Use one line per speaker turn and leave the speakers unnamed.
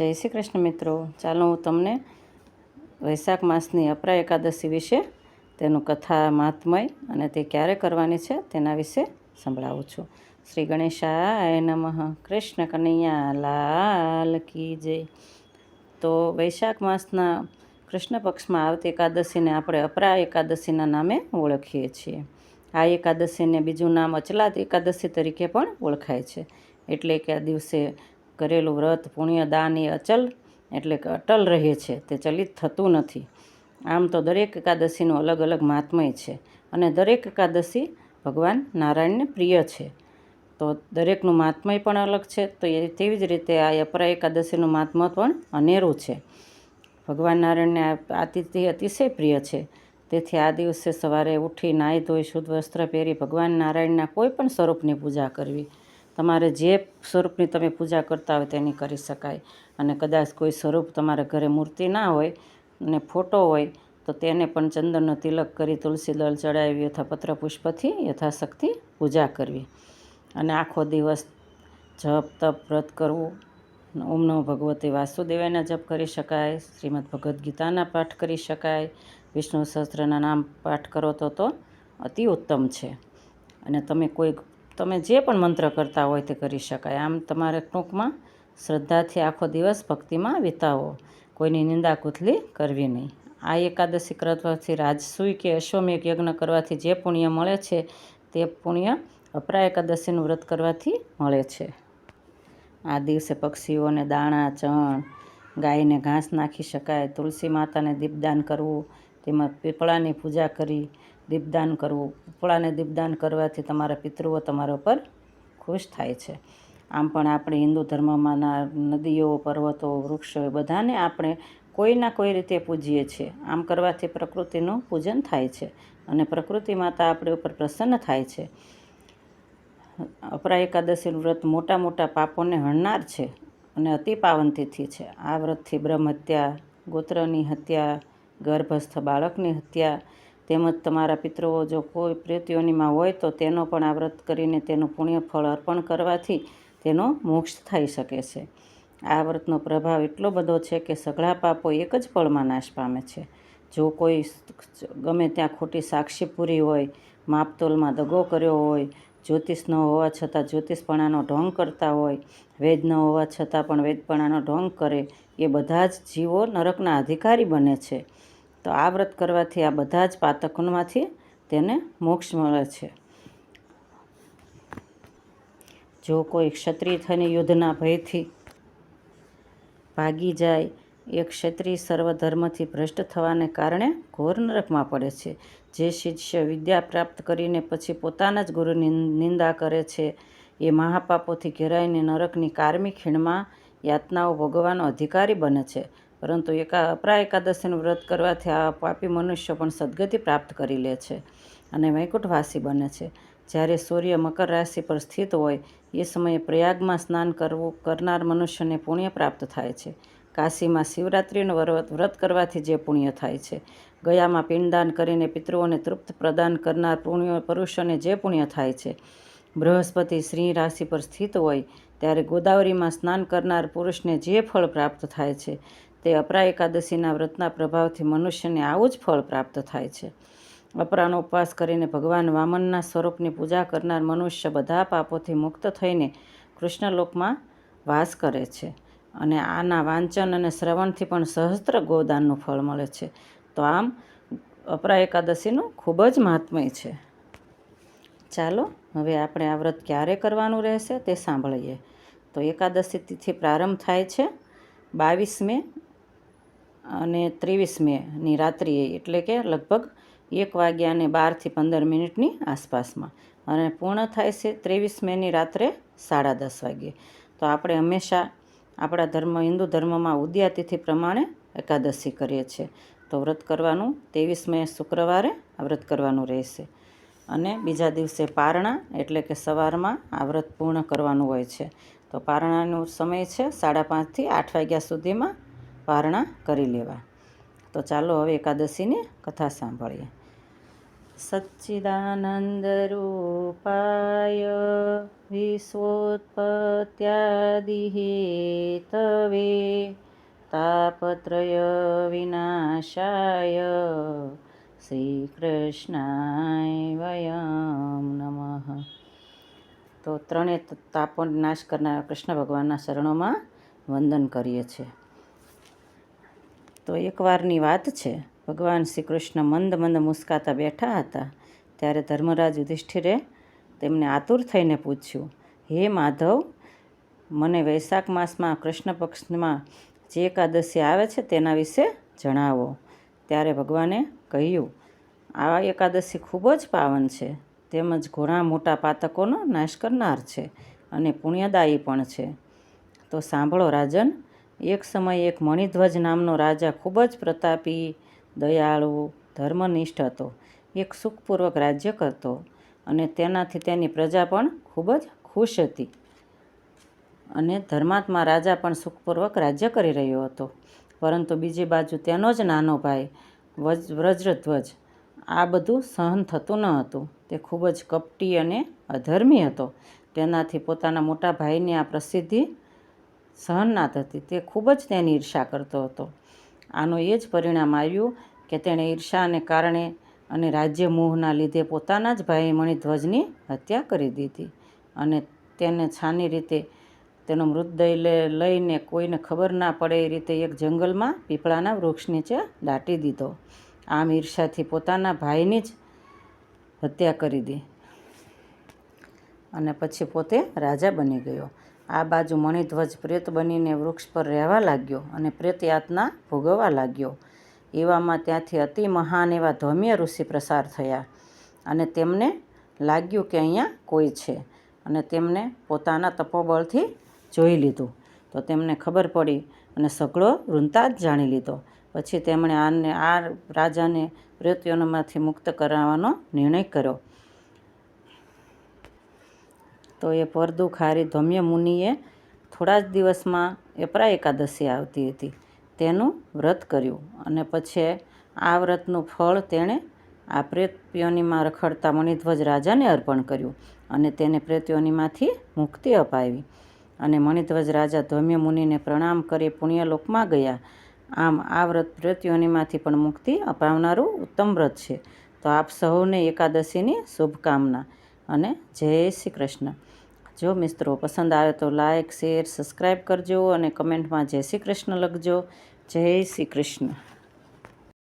જય શ્રી કૃષ્ણ મિત્રો. ચાલો હું તમને વૈશાખ માસની અપરા એકાદશી વિશે તેનું કથા મહાત્મય અને તે ક્યારે કરવાની છે તેના વિશે સંભળાવું છું. શ્રી ગણેશાય નમઃ. કૃષ્ણ કનૈયા લાલ કી જય. તો વૈશાખ માસના કૃષ્ણ પક્ષમાં આવતી એકાદશીને આપણે અપરા એકાદશીના નામે ઓળખીએ છીએ. આ એકાદશીને બીજું નામ અચલાત એકાદશી તરીકે પણ ઓળખાય છે. એટલે કે આ દિવસે કરેલું વ્રત, પુણ્ય, દાન એ અચલ એટલે કે અટલ રહે છે, તે ચલિત થતું નથી. આમ તો દરેક એકાદશીનું અલગ અલગ મહાત્મય છે અને દરેક એકાદશી ભગવાન નારાયણને પ્રિય છે. તો દરેકનું મહાત્મય પણ અલગ છે, તો એ તેવી જ રીતે આ અપરા એકાદશીનું મહાત્મ પણ અનેરું છે. ભગવાન નારાયણને આ આતિથ્ય અતિશય પ્રિય છે. તેથી આ દિવસે સવારે ઉઠી નાહી ધોઈ, શુદ્ધ વસ્ત્ર પહેરી ભગવાન નારાયણના કોઈ પણ સ્વરૂપની પૂજા કરવી. તમારે જે સ્વરૂપની તમે પૂજા કરતા હોય તેની કરી શકાય. અને કદાચ કોઈ સ્વરૂપ તમારા ઘરે મૂર્તિ ના હોય અને ફોટો હોય, તો તેને પણ ચંદનનો તિલક કરી તુલસી દળ ચડાવી યથા પત્ર પુષ્પથી યથાશક્તિ પૂજા કરવી. અને આખો દિવસ જપ, તપ, વ્રત કરવું. ઓમ નમો ભગવતે વાસુદેવાયના જપ કરી શકાય, શ્રીમદ ભગવદ્ ગીતાના પાઠ કરી શકાય, વિષ્ણુ સહસ્ત્રના નામ પાઠ કરો તો તો અતિ ઉત્તમ છે. અને તમે કોઈ તમે જે પણ મંત્ર કરતા હોય તે કરી શકાય. આમ તમારે ટૂંકમાં શ્રદ્ધાથી આખો દિવસ ભક્તિમાં વિતાવો. કોઈની નિંદા કુથલી કરવી નહીં. આ એકાદશી કરવાથી રાજસૂય કે અશ્વમેઘ યજ્ઞ કરવાથી જે પુણ્ય મળે છે તે પુણ્ય અપરા એકાદશીનું વ્રત કરવાથી મળે છે. આ દિવસે પક્ષીઓને દાણા, ચણ, ગાયને ઘાસ નાખી શકાય, તુલસી માતાને દીપદાન કરવું, તેમાં પીપળાની પૂજા કરી દીપદાન કરવું. ઉપળાને દીપદાન કરવાથી તમારા પિતૃઓ તમારા પર ખુશ થાય છે. આમ પણ આપણે હિન્દુ ધર્મમાંના નદીઓ, પર્વતો, વૃક્ષો એ બધાને આપણે કોઈના કોઈ રીતે પૂજીએ છીએ. આમ કરવાથી પ્રકૃતિનું પૂજન થાય છે અને પ્રકૃતિ માતા આપણે ઉપર પ્રસન્ન થાય છે. અપરા એકાદશીનું વ્રત મોટા મોટા પાપોને હણનાર છે અને અતિ પાવન તિથિ છે. આ વ્રતથી બ્રહ્મ હત્યા ગોત્રની હત્યા, ગર્ભસ્થ બાળકની હત્યા તેમજ તમારા પિતૃઓ જો કોઈ પ્રીતિઓનીમાં હોય તો તેનો પણ આ વ્રત કરીને તેનું પુણ્ય ફળ અર્પણ કરવાથી તેનો મોક્ષ થઈ શકે છે. આ વ્રતનો પ્રભાવ એટલો બધો છે કે સઘળા પાપો એક જ પળમાં નાશ પામે છે. જો કોઈ ગમે ત્યાં ખોટી સાક્ષી પૂરી હોય, માપતોલમાં દગો કર્યો હોય, જ્યોતિષ ન હોવા છતાં જ્યોતિષપણાનો ઢોંગ કરતા હોય, વેદ ન હોવા છતાં પણ વેદપણાનો ઢોંગ કરે, એ બધા જ જીવો નરકના અધિકારી બને છે. તો આ વ્રત કરવાથી આ બધા જ પાતકોમાંથી તેને મોક્ષ મળે છે. જો કોઈ ક્ષત્રિય થઈને યુદ્ધના ભયથી ભાગી જાય, એ ક્ષત્રિય સર્વધર્મથી ભ્રષ્ટ થવાને કારણે ઘોર નરકમાં પડે છે. જે શિષ્ય વિદ્યા પ્રાપ્ત કરીને પછી પોતાના જ ગુરુની નિંદા કરે છે, એ મહાપાપોથી ઘેરાઈને નરકની કારમી ખીણમાં યાતનાઓ ભોગવવાનો અધિકારી બને છે. પરંતુ એકા અપરા એકાદશીનું વ્રત કરવાથી આ પાપી મનુષ્ય પણ સદગતિ પ્રાપ્ત કરી લે છે અને વૈકુંઠવાસી બને છે. જ્યારે સૂર્ય મકર રાશિ પર સ્થિત હોય, એ સમયે પ્રયાગમાં સ્નાન કરવું, કરનાર મનુષ્યને પુણ્ય પ્રાપ્ત થાય છે. કાશીમાં શિવરાત્રિનું વ્રત કરવાથી જે પુણ્ય થાય છે. ગયામાં પિંડદાન કરીને પિતૃઓને તૃપ્ત પ્રદાન કરનાર પુણ્ય, પુરુષોને જે પુણ્ય થાય છે. બૃહસ્પતિ શ્રી રાશિ પર સ્થિત હોય, ત્યારે ગોદાવરીમાં સ્નાન કરનાર પુરુષને જે ફળ પ્રાપ્ત થાય છે તે અપરા એકાદશીના વ્રતના પ્રભાવથી મનુષ્યને આવું જ ફળ પ્રાપ્ત થાય છે. અપરાનો ઉપવાસ કરીને ભગવાન વામનના સ્વરૂપની પૂજા કરનાર મનુષ્ય બધા પાપોથી મુક્ત થઈને કૃષ્ણલોકમાં વાસ કરે છે અને આના વાંચન અને શ્રવણથી પણ સહસ્ત્ર ગોદાનનું ફળ મળે છે. તો આમ, અપરા એકાદશીનું ખૂબ જ મહાત્મય છે. ચાલો, હવે આપણે આ વ્રત ક્યારે કરવાનું રહેશે તે સાંભળીએ. તો એકાદશી તિથિ પ્રારંભ થાય છે બાવીસ મે અને ત્રેવીસ મેની રાત્રિએ, એટલે કે લગભગ એક વાગ્યાને બારથી પંદર મિનિટની આસપાસમાં. અને પૂર્ણ થાય છે ત્રેવીસ મેની રાત્રે સાડા દસ વાગ્યે. તો આપણે હંમેશા આપણા ધર્મ, હિન્દુ ધર્મમાં ઉદ્યાતિથિ પ્રમાણે એકાદશી કરીએ છીએ. તો વ્રત કરવાનું ત્રેવીસ મે શુક્રવારે આ વ્રત કરવાનું રહેશે. અને બીજા દિવસે પારણા, એટલે કે સવારમાં આ વ્રત પૂર્ણ કરવાનું હોય છે. તો પારણાનો સમય છે સાડા પાંચથી આઠ વાગ્યા સુધીમાં પારણા કરી લેવા તો ચાલો હવે એકાદશીની કથા સાંભળીએ. સચ્ચિદાનંદરૂપાય વિશ્વોત્પત્યાદિહેતવે તાપત્રય વિનાશાય શ્રીકૃષ્ણાય વયમ નમઃ. તો ત્રણે તાપો નાશ કરનારા કૃષ્ણ ભગવાનના શરણોમાં વંદન કરીએ છીએ. તો એકવારની વાત છે. ભગવાન શ્રી કૃષ્ણ મંદ મંદ મુસ્કાતા બેઠા હતા. ત્યારે ધર્મરાજ યુધિષ્ઠિરે તેમને આતુર થઈને પૂછ્યું, હે માધવ, મને વૈશાખ માસમાં કૃષ્ણ પક્ષમાં જે એકાદશી આવે છે તેના વિશે જણાવો. ત્યારે ભગવાને કહ્યું, આ એકાદશી ખૂબ જ પાવન છે. તેમજ ઘણા મોટા પાતકોનો નાશ કરનાર છે અને પુણ્યદાયી પણ છે. તો સાંભળો, રાજન એક સમયે એક મણિધ્વજ નામનો રાજા ખૂબ જ પ્રતાપી, દયાળુ, ધર્મનિષ્ઠ હતો. એક સુખપૂર્વક રાજ્ય કરતો અને તેનાથી તેની પ્રજા પણ ખૂબ જ ખુશ હતી. અને ધર્માત્મા રાજા પણ સુખપૂર્વક રાજ્ય કરી રહ્યો હતો. પરંતુ બીજી બાજુ તેનો જ નાનો ભાઈ વજ વ્રજધ્વજ, આ બધું સહન થતું ન હતું. તે ખૂબ જ કપટી અને અધર્મી હતો. તેનાથી પોતાના મોટા ભાઈની આ પ્રસિદ્ધિ સહન ના થતી, તે ખૂબ જ તેની ઈર્ષા કરતો હતો. આનો એ જ પરિણામ આવ્યું કે તેણે ઈર્ષાને કારણે અને રાજ્ય મોહના લીધે પોતાના જ ભાઈ મણિધ્વજની હત્યા કરી દીધી અને તેને છાની રીતે તેનો મૃતદેહ લઈને કોઈને ખબર ના પડે એ રીતે એક જંગલમાં પીપળાના વૃક્ષ નીચે દાટી દીધો. આમ ઈર્ષાથી પોતાના ભાઈની જ હત્યા કરી દી અને પછી પોતે રાજા બની ગયો. આ બાજુ મણિધ્વજ પ્રેત બનીને વૃક્ષ પર રહેવા લાગ્યો અને પ્રેત યાતના ભોગવવા લાગ્યો. એવામાં ત્યાંથી અતિ મહાન એવા ધૌમ્ય ઋષિ પ્રસાર થયા અને તેમને લાગ્યું કે અહીંયા કોઈ છે અને તેમને પોતાના તપોબળથી જોઈ લીધું. તો તેમને ખબર પડી અને સઘળો જ જાણી લીધો. પછી તેમણે આને આ રાજાને પ્રેતયોનમાંથી મુક્ત કરાવવાનો નિર્ણય કર્યો. તો એ પરદુખારી ધમ્ય મુનિએ થોડા જ દિવસમાં એપરા એકાદશી આવતી હતી. તેનું વ્રત કર્યું અને પછી આ વ્રતનું ફળ તેણે આ પ્રેત યોનિમાં રખડતા મણિધ્વજ રાજાને અર્પણ કર્યું અને તેને પ્રેત્યોનીમાંથી મુક્તિ અપાવી. અને મણિધ્વજ રાજા ધમ્ય મુનિને પ્રણામ કરી પુણ્યલોકમાં ગયા. આમ આ વ્રત પ્રેત્યોનીમાંથી પણ મુક્તિ અપાવનારું ઉત્તમ વ્રત છે. તો આપ સૌને એકાદશીની શુભકામના. અને જય શ્રી કૃષ્ણ. જો મિત્રો પસંદ આવે તો લાઈક, શેર, સબસ્ક્રાઈબ કરજો અને કમેન્ટમાં જય શ્રી કૃષ્ણ લખજો. જય શ્રી કૃષ્ણ.